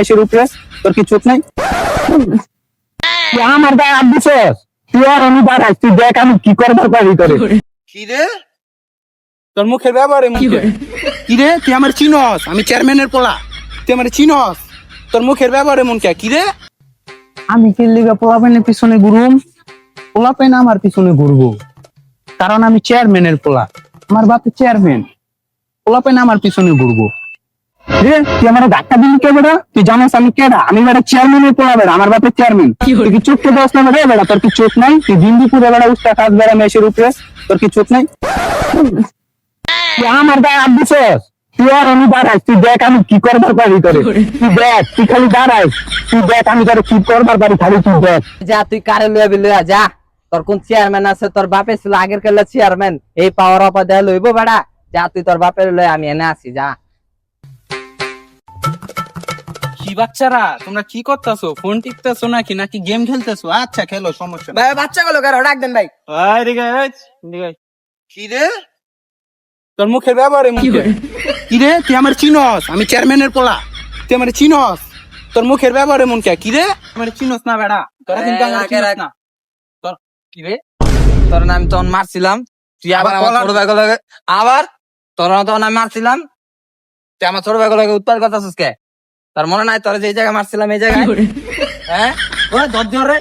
দেশের উপরে তোর কি চোখ নাই? আমার গায়ে হাত দিছস? তুই আর তুই দেখ আমি কি করবার পারি তোরে কি রে? তোর মুখের ব্যবহার এমন কে? কি? রে? তুই আমার চিনস আমি চেয়ারম্যানের পোলা। তুই আমার চিনস তোর মুখের ব্যবহার এমন কে? কি রে? আমি কি লিগা পোলাপাইনের পিছনে ঘুরুম? পোলাপাইন আমার পিছনে ঘুরবো। কারণ আমি চেয়ারম্যানের পোলা। আমার বাপে চেয়ারম্যান। পোলা পেন আমার পিছনে ঘুরবো। তুই আমার ধাক্কা দিলি কে বেড়া তুই জানাস আমি কেডা? আমি বেড়া চেয়ারম্যানের পোলা বেড়া আমার বাপের চেয়ারম্যান তুই কি চোখ কে দোষ না রে বেড়া তোর কি চোখ নাই? তুই দিন্দিপুরে বেড়া উস্তা কাজ বেড়া মেশের উপরে। তোর কি চোখ নাই? তুই আমার গায়ে হাত দিছস? তুই আর আমি দাঁড়াই তুই দেখ আমি কি করবার পারি তোরে। তুই দেখ তুই খালি দাঁড়াই তুই দেখ আমি তোরে কি করবার পারি খালি তুই দেখ। যা তুই কারে লইয়া লইয়া যা। তোর কোন চেয়ারম্যান আছে? তোর বাপে ছিল আগের কালে চেয়ারম্যান এই পাওয়ার অপা দেয়া লইব বেড়া যা তুই তোর বাপের লই আমি এনে আসি যা। কি বাচ্চারা? তোমরা কি করতেছো? ফোন টিপতেছো নাকি? নাকি গেম খেলতেছো? আচ্ছা খেলো সমস্যা ভাই বাচ্চা গুলো কারও ডাক দেন ভাই। আয় রে গাছ কি রে? তোর মুখের ব্যবহার এমন কি রে? তুই আমার চিনস? আমি চেয়ারম্যানের পোলা। তুই আমার চিনস? তোর মুখের ব্যবহার এমন কে? কি রে? আমার চিনস না বেড়া। তোরা কিন্তু আমার চিনস না। তোর কি রে? তোর নাম তখন মারছিলাম। তুই আবার আবার আমার ছোট ভাই আবার? তোর তখন আমি মারছিলাম। তুই আমার ছোট ভাই লাগে উত্তর কথা কে? তোর মনে নাই তোরা যে জায়গায় মারছিলাম এই জায়গায়? হ্যাঁ? দর রে